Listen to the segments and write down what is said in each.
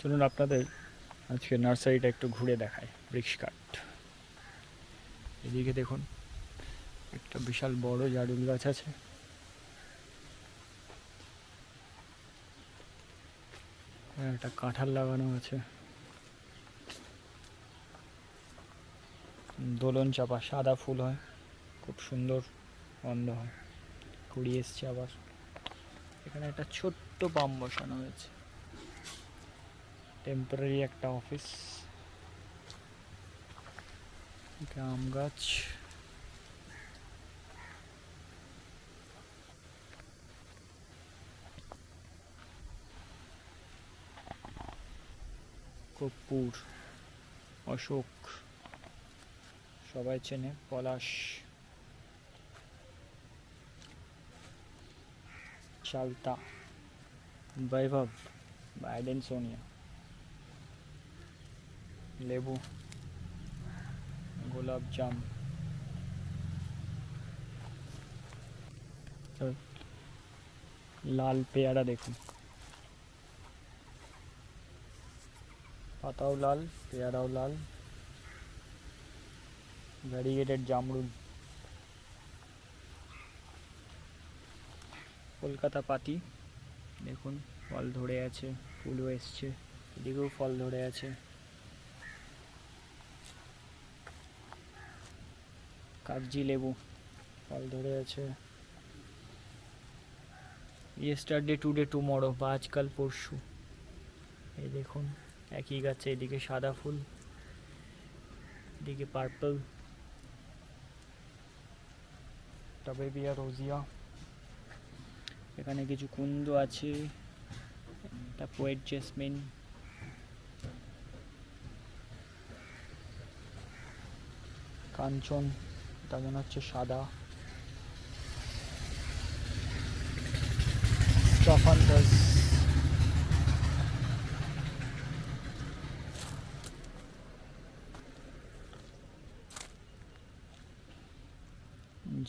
চলুন আপনাদের আজকে নার্সারিটা একটু ঘুরে দেখায় বৃক্ষ কাঠ এদিকে দেখুন, একটা বিশাল বড় জারুল গাছ আছে। একটা কাঁঠাল লাগানো আছে। দোলন চাপা, সাদা ফুল হয়, খুব সুন্দর গন্ধ হয়। কুড়ি এসছে আবার। এখানে একটা ছোট্ট পাম্প বসানো হয়েছে। টেম্পোরারি একটা অফিস আম গাছ কর্পূর অশোক সবাই চেনে পলাশ চালতা বৈভব বাইডেন সোনিয়া লেবু, গোলাপ জাম। লাল পেয়ারা দেখুন। পাতাও লাল, পেয়ারাও লাল। ভ্যারিগেটেড জামরুল। কলকাতা পাতি, দেখুন, ফল ধরে আছে, ফুলও এসছে। এদিকেও ফল ধরে আছে। কাগজি লেবু, ফল ধরে আছে। ইয়েস্টারডে টুডে টুমরো বা আজকাল পরশু। এই দেখুন, একই গাছে, এদিকে সাদা ফুল, এদিকে পার্পল টবেবিয়া রোজিয়া। এখানে কিছু কুন্দ আছে, একটা পোয়েট জেসমিন কাঞ্চন। এটা মনে হচ্ছে সাদা।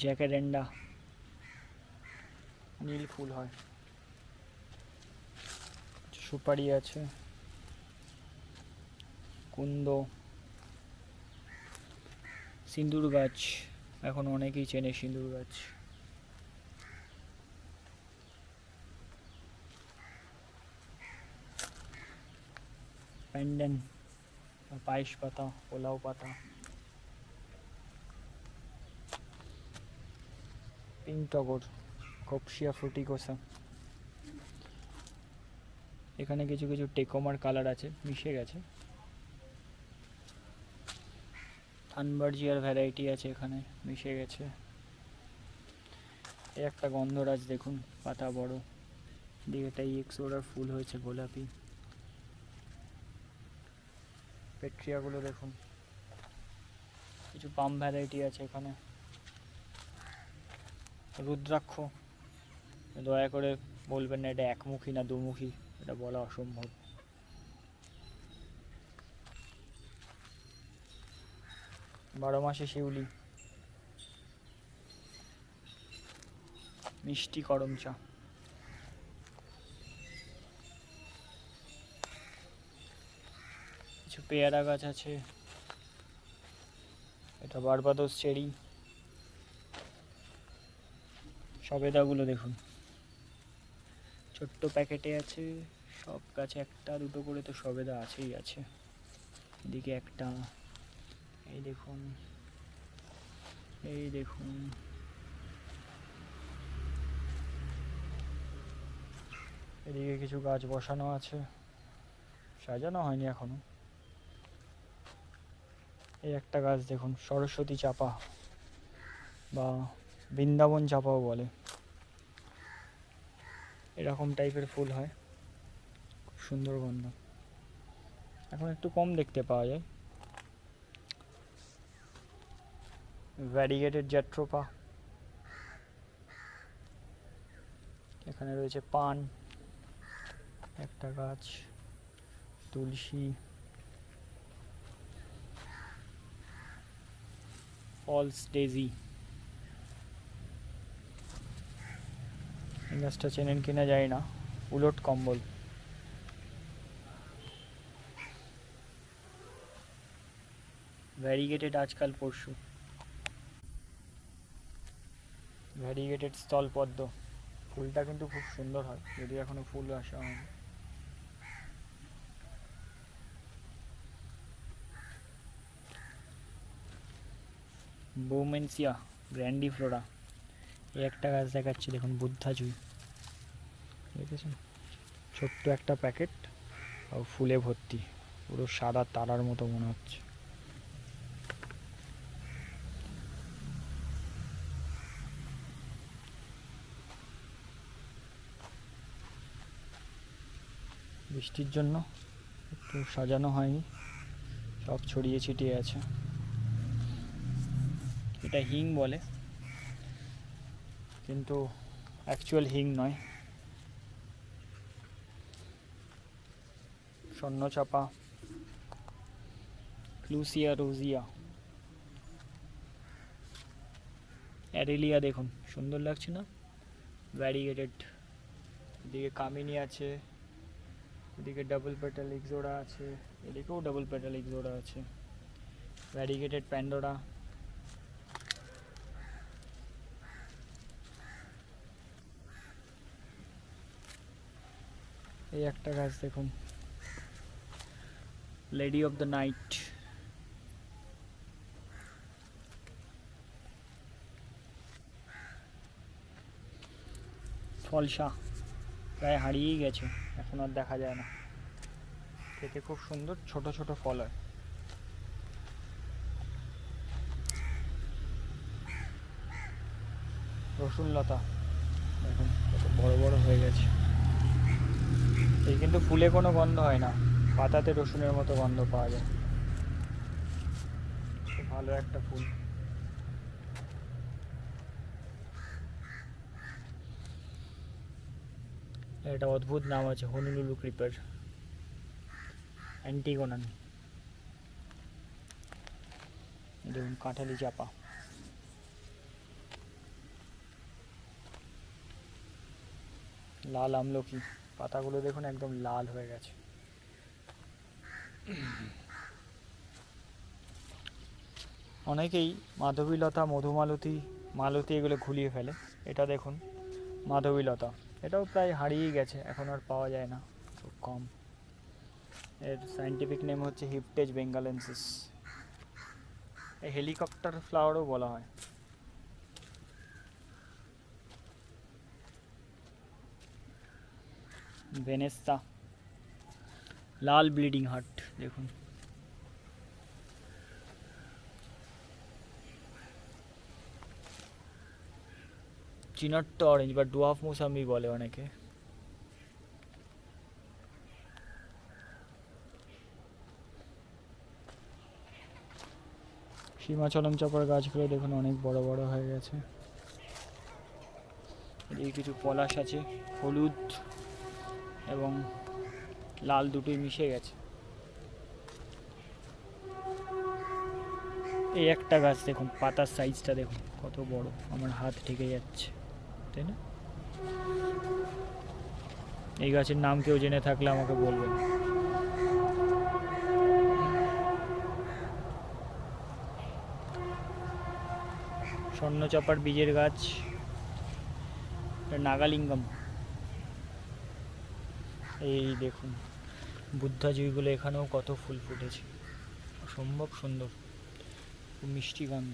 জ্যাকারেন্ডা নীল ফুল হয়। সুপারি আছে। কুন্দ। সিন্দুর গাছ। এখন অনেকেই চেনে সিন্দুর গাছ। প্যান্ডেন, পায়েস পাতা, পোলাও পাতা। পিঙ্ক টগর কপসিয়া ফ্রুটিকোসা এখানে কিছু কিছু টেকোমার কালার আছে, মিশে গেছে। থানবার্জিয়ার ভ্যারাইটি আছে এখানে, মিশে গেছে। এই একটা গন্ধরাজ দেখুন, পাতা বড়। দিকেটা এক্সোরার ফুল হয়েছে গোলাপি। পেট্রিয়াগুলো দেখুন। কিছু পাম ভ্যারাইটি আছে এখানে। রুদ্রাক্ষ। দয়া করে বলবেন না এটা একমুখী না দুমুখী, এটা বলা অসম্ভব। বারো মাসে শিউলি। মিষ্টি করম চা। কিছু পেয়ারা গাছ আছে। এটা বারবাদোস চেরি। সবেদাগুলো দেখুন। ছোট্ট প্যাকেটে আছে। সব গাছে একটা, দুটো করে তো সবেদা আছেই আছে। এদিকে একটা। এই দেখুন এই দেখুন। এদিকে কিছু গাছ বসানো আছে, সাজানো হয়নি এখনও। এই একটা গাছ দেখুন, সরস্বতী চাপা, বা বৃন্দাবন চাপাও বলে। এরকম টাইপের ফুল হয়, খুব সুন্দর গন্ধ। এখন একটু কম দেখতে পাওয়া যায়। variegated jatropha এখানে রয়েছে পান একটা গাছ তুলসী ফলস ডেজি গাছটা চেনেন কিনা যায় না উলট কম্বল ভ্যারিগেটেড আজকাল পরশু ভ্যারিগেটেড স্থল পদ্ম। ফুলটা কিন্তু খুব সুন্দর হয় যদি এখনও ফুল আসা হয়নি। বোমেন্সিয়া গ্র্যান্ডিফ্লোরা এই একটা গাছ দেখাচ্ছি, দেখুন বুদ্ধা জুই। দেখেছেন? ছোট্ট একটা প্যাকেট, আর ফুলে ভর্তি। পুরো সাদা তারার মতো মনে হচ্ছে। বৃষ্টির জন্য। একটু সাজানো হয়নি। সব ছড়িয়ে ছিটিয়ে আছে। এটা হিং বলে। কিন্তু অ্যাকচুয়াল হিং নয়। স্বর্ণচাপা। ক্লুসিয়া রোজিয়া অ্যারেলিয়া দেখুন, সুন্দর লাগছে না? ভ্যারিগেটেড এদিকে কামিনী আছে। এদিকে ডাবল পেটাল এক্সোরা আছে, এদিকেও ডাবল পেটাল এক্সোরা আছে। ভ্যারিগেটেড প্যান্ডোরা এই একটা গাছ দেখুন। লেডি অফ দ্য নাইট ফলসা, প্রায় হারিয়েই গেছে। এখন আর দেখা যায় না। খেতে খুব সুন্দর, ছোট ছোট ফল হয়। রসুন লতা। দেখুন, কত বড় বড় হয়ে গেছে। এই কিন্তু ফুলে কোনো গন্ধ হয় না। পাতাতে রসুনের মতো গন্ধ পাওয়া যায়। ভালো একটা ফুল। এটা অদ্ভুত নাম আছে, হনুলুলু ক্রিপার। অ্যান্টিগোনান। দেখুন, কাঁঠালি চাপা। লাল আমলকি। পাতাগুলো দেখুন একদম লাল হয়ে গেছে। অনেকেই মাধবীলতা, মধুমালতী, মালতী এগুলো ঘুলিয়ে ফেলে। এটা দেখুন, মাধবীলতা। এটাও প্রায় হারিয়েই গেছে, এখন আর পাওয়া যায় না, খুব কম। এর সায়েন্টিফিক নেম হচ্ছে হিপটেজ বেঙ্গালেন্সিস হেলিকপ্টার ফ্লাওয়ারও বলা হয়। ভেনেস্তা লাল ব্লিডিং হার্ট দেখুন। চিনট্ট অরেঞ্জ বা ডুয়াফ মুসাম্বি বলে অনেকে। সীমাচলম চাপার গাছগুলো দেখুন অনেক বড় বড় হয়ে গেছে। এই কিছু পলাশ আছে, হলুদ এবং লাল দুটোই মিশে গেছে। এই একটা গাছ দেখুন, পাতার সাইজটা দেখুন, কত বড়, আমার হাত ঠেকে যাচ্ছে। তাই না? এই গাছের নাম কেউ জেনে থাকলে আমাকে বলবেন স্বর্ণচাপার বীজের গাছ নাগালিঙ্গম। এই দেখুন, বুদ্ধাজীবীগুলো এখানেও কত ফুল ফুটেছে। অসম্ভব সুন্দর মিষ্টি গন্ধ।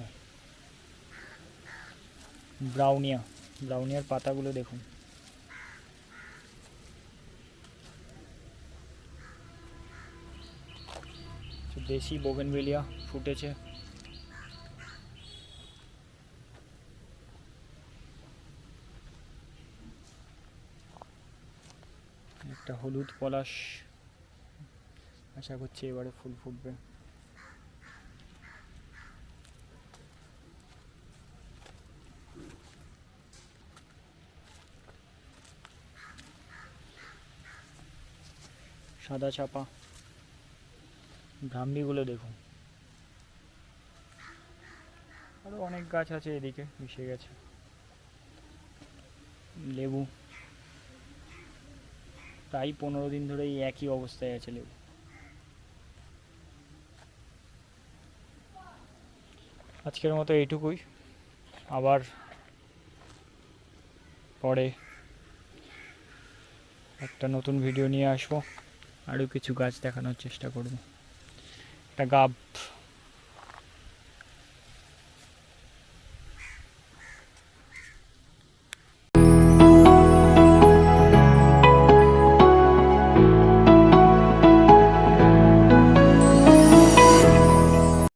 ব্রাউনিয়া। ব্রাউনিয়ার পাতাগুলো দেখুন। দেশি বোগেনভেলিয়া ফুটেছে। একটা হলুদ পলাশ। আশা করছি এবারে ফুল ফুটবে। সাদা চাপা। ব্রাহ্মীগুলো দেখুন। আরও অনেক গাছ আছে এদিকে, মিশে গেছে। লেবু। প্রায় পনেরো দিন ধরে এই একই অবস্থায় আছে লেবু। আজকের মতো এইটুকুই। আবার পরে একটা নতুন ভিডিও নিয়ে আসব। আরও কিছু গাছ দেখানোর চেষ্টা করব। একটা গাব